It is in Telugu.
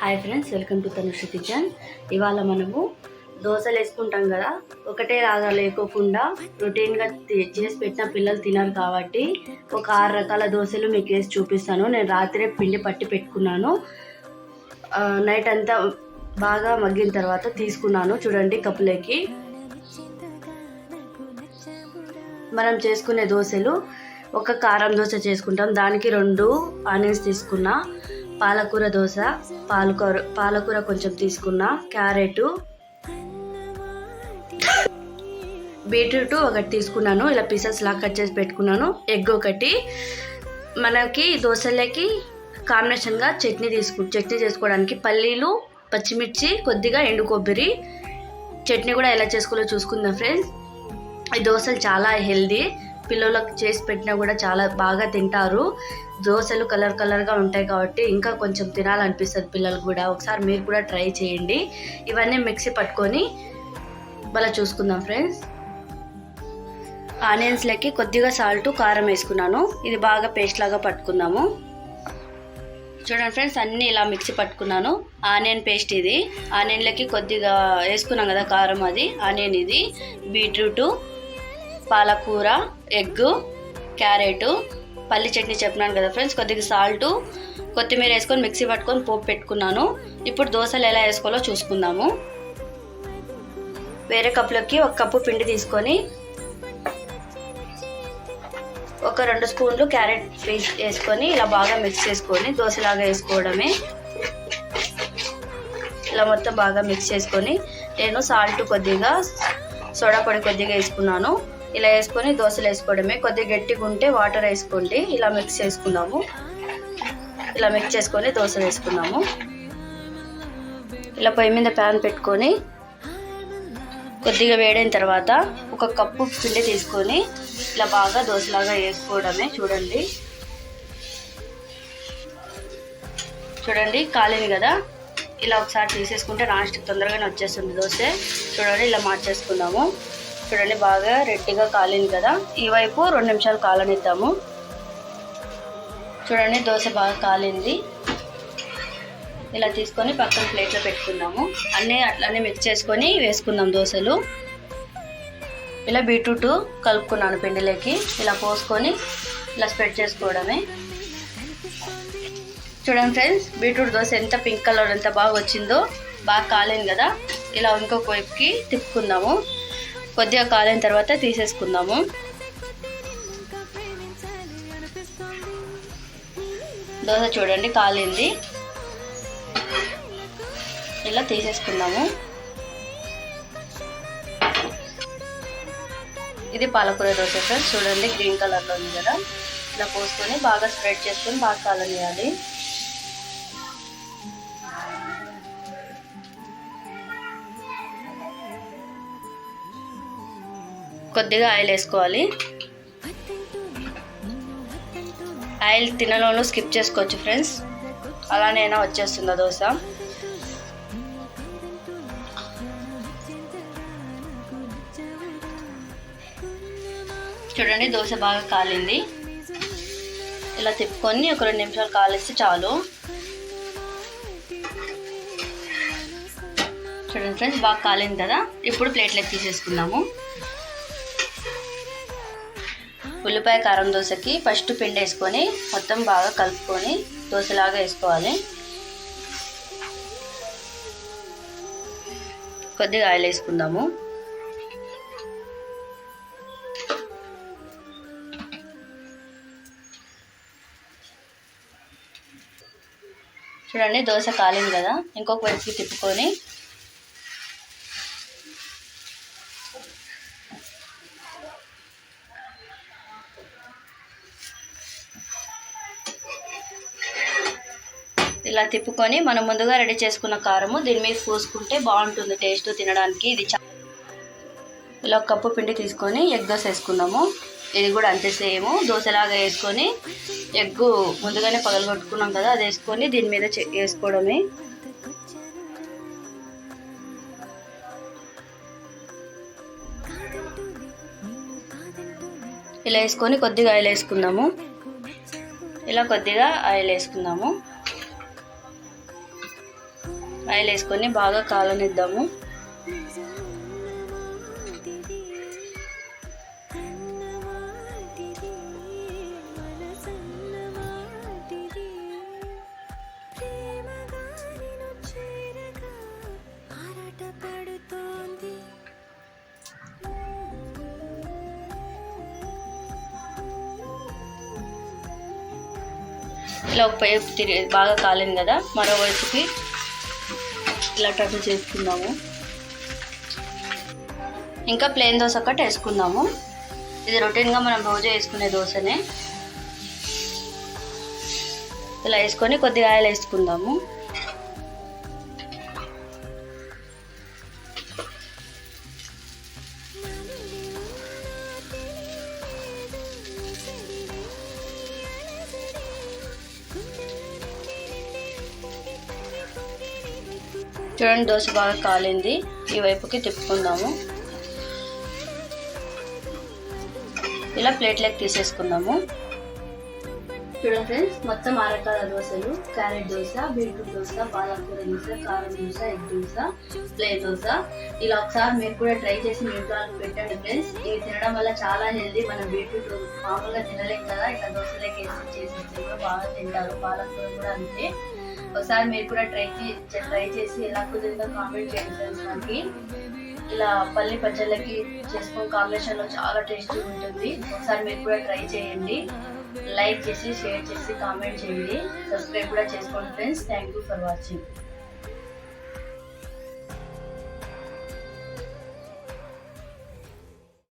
Hi friends welcome to Tanushi kitchen ఇవాళ మనము దోశలు వేసుకుంటాం కదా ఒకటే లాగా లేకోకుండా రొటీన్గా చేసి పెట్టిన పిల్లలు తినరు కాబట్టి ఒక ఆరు రకాల దోశలు మీకు వేసి చూపిస్తాను. నేను రాత్రే పిండి పట్టి పెట్టుకున్నాను. నైట్ అంతా బాగా మగ్గిన తర్వాత తీసుకున్నాను. చూడండి కప్పులకి. మనం చేసుకునే దోశలు ఒక కారం దోశ చేసుకుంటాం. దానికి రెండు ఆనియన్స్ తీసుకున్నా పాలకూర దోశ పాలకూర పాలకూర కొంచెం తీసుకున్నా క్యారెట్ బీట్రూట్ ఒకటి తీసుకున్నాను. ఇలా పీసెస్ లా కట్ చేసి పెట్టుకున్నాను. ఎగ్ ఒకటి. మనకి దోశలకి కాంబినేషన్గా చట్నీ తీసుకు చట్నీ చేసుకోవడానికి పల్లీలు పచ్చిమిర్చి కొద్దిగా ఎండు కొబ్బరి. చట్నీ కూడా ఎలా చేసుకోవాలో చూసుకుందాం ఫ్రెండ్స్ ఈ దోశలు చాలా హెల్దీ. పిల్లలకు చేసి పెట్టినా కూడా చాలా బాగా తింటారు. దోశలు కలర్ కలర్గా ఉంటాయి కాబట్టి ఇంకా కొంచెం తినాలనిపిస్తుంది పిల్లలకు కూడా. ఒకసారి మీరు కూడా ట్రై చేయండి. ఇవన్నీ మిక్సీ పట్టుకొని మళ్ళీ చూసుకుందాం ఫ్రెండ్స్. ఆనియన్స్లకి కొద్దిగా సాల్ట్ కారం వేసుకున్నాను. ఇది బాగా పేస్ట్ లాగా పట్టుకుందాము. చూడండి ఫ్రెండ్స్ అన్నీ ఇలా మిక్సీ పట్టుకున్నాను. ఆనియన్ పేస్ట్ ఇది. ఆనియన్లకి కొద్దిగా వేసుకున్నాం కదా కారం అది. ఆనియన్ ఇది. బీట్రూటు పాలకూర ఎగ్ క్యారెట్ పల్లి చట్నీ చెప్పినాను కదా ఫ్రెండ్స్ కొద్దిగా సాల్ట్ కొత్తిమీర వేసుకొని మిక్సీ పట్టుకొని పోపు పెట్టుకున్నాను. ఇప్పుడు దోశలు ఎలా వేసుకోవాలో చూసుకుందాము. వేరే కప్పులోకి ఒక కప్పు పిండి తీసుకొని ఒక రెండు స్పూన్లు క్యారెట్ వేసుకొని ఇలా బాగా మిక్స్ చేసుకొని దోశలాగా వేసుకోవడమే. ఇలా మొత్తం బాగా మిక్స్ చేసుకొని నేను సాల్ట్ కొద్దిగా సోడా పొడి కొద్దిగా వేసుకున్నాను. ఇలా వేసుకొని దోశలు వేసుకోవడమే. కొద్దిగా గట్టిగా ఉంటే వాటర్ వేసుకోండి. ఇలా మిక్స్ చేసుకుందాము. ఇలా మిక్స్ చేసుకొని దోశలు వేసుకున్నాము ఇలా పొయ్యి మీద ప్యాన్ పెట్టుకొని కొద్దిగా వేడైన తర్వాత ఒక కప్పు పిండి తీసుకొని ఇలా బాగా దోశలాగా వేసుకోవడమే. చూడండి. చూడండి కాలింది కదా. ఇలా ఒకసారి తీసేసుకుంటే నాన్ స్టిక్ తొందరగానే వచ్చేస్తుంది దోశ. చూడండి ఇలా మార్చేసుకుందాము. చూడండి బాగా రెడ్డిగా కాలింది కదా. ఈ వైపు రెండు నిమిషాలు కాలనిద్దాము. చూడండి దోశ బాగా కాలింది. ఇలా తీసుకొని పక్కన ప్లేట్లో పెట్టుకుందాము. అన్నీ అట్లనే మిక్స్ చేసుకొని వేసుకుందాం దోశలు. ఇలా బీట్రూట్ కలుపుకున్నాను పిండిలోకి. ఇలా పోసుకొని ఇలా స్ప్రెడ్ చేసుకోవడమే. చూడండి ఫ్రెండ్స్ బీట్రూట్ దోశ ఎంత పింక్ కలర్ ఎంత బాగా వచ్చిందో బాగా కాలేదు కదా. ఇలా ఇంకొక వైపుకి తిప్పుకుందాము. కొద్దిగా కాలిన తర్వాత తీసేసుకుందాము. దోశ చూడండి కాలింది. ఇలా తీసేసుకుందాము. ఇది పాలకూర దోశ సార్. చూడండి గ్రీన్ కలర్లో ఉంది కదా. ఇలా పోసుకొని బాగా స్ప్రెడ్ చేసుకొని బాగా కాలనియాలి. కొద్దిగా ఆయిల్ వేసుకోవాలి. ఆయిల్ తినలోనూ స్కిప్ చేసుకోవచ్చు ఫ్రెండ్స్. అలానైనా వచ్చేస్తుంది దోశ? చూడండి దోశ బాగా కాలింది. ఇలా తిప్పుకొని ఒక రెండు నిమిషాలు కాలిస్తే చాలు. చూడండి ఫ్రెండ్స్ బాగా కాలింది కదా. ఇప్పుడు ప్లేట్లోకి తీసేసుకుందాము. ఉల్లిపాయ కారం దోశకి ఫస్ట్ పిండి వేసుకొని మొత్తం బాగా కలుపుకొని దోశలాగా వేసుకోవాలి. కొద్దిగా ఆయిల్ వేసుకుందాము. చూడండి దోశ కాలింది కదా. ఇంకొక వైపుకి తిప్పుకొని ఇలా తిప్పుకొని మనం ముందుగా రెడీ చేసుకున్న కారము దీని మీద పూసుకుంటే బాగుంటుంది టేస్ట్ తినడానికి. ఇది చా ఇలా ఒక కప్పు పిండి తీసుకొని ఎగ్ దోశ వేసుకుందాము ఇది కూడా అంతే సేమ్. దోశలాగా వేసుకొని ఎగ్ ముందుగానే పగలగొట్టుకున్నాం కదా అది వేసుకొని దీని మీద వేసుకోవడమే. ఇలా వేసుకొని కొద్దిగా ఆయిల్ వేసుకుందాము ఇలా కొద్దిగా ఆయిల్ వేసుకుందాము ఆయిల్ వేసుకొని బాగా కాలనిద్దాము. ఇలా ఒక వైపు తిరిగి బాగా కాలింది కదా మరో వైపుకి ఇలా టర్న్ చేసుకుందాము. ఇంకా ప్లేన్ దోశ ఒకటి వేసుకుందాము. ఇది రొటీన్గా మనం రోజు వేసుకునే దోశనే. ఇలా వేసుకొని కొద్దిగా ఆయిల్ వేసుకుందాము. చూడండి దోశ బాగా కాలింది. ఈ వైపుకి తిప్పుకుందాము. ఇలా ప్లేట్లోకి తీసేసుకుందాము. చూడండి ఫ్రెండ్స్ మొత్తం ఆరకాల దోశలు క్యారెట్ దోశ బీట్రూట్ దోశ పాలకూర దోశ కారం దోశ ఎగ్ దోశ ప్లేన్ దోశ. ఇలా ఒకసారి మీరు కూడా ట్రై చేసి మీ ఇంట్లో పెట్టండి ఫ్రెండ్స్. ఇవి తినడం వల్ల చాలా హెల్దీ. మనం బీట్రూట్ మామూలుగా తినలేం కదా. ఇట్లా దోశలోకి వేసి చేసి కూడా బాగా తింటారు. పాలకూర కూడా అంతే. ఒకసారి మీరు కూడా ట్రై ట్రై చేసి ఎలా కుదిరిందో కామెంట్ చేయండి ఫ్రెండ్స్ మనకి ఇలా పల్లి పచ్చళ్ళకి చేసుకుని కాంబినేషన్లో చాలా టేస్టీ ఉంటుంది. ఒకసారి మీరు కూడా ట్రై చేయండి. లైక్ చేసి షేర్ చేసి కామెంట్ చేయండి. సబ్స్క్రైబ్ కూడా చేసుకోండి friends. Thank you for watching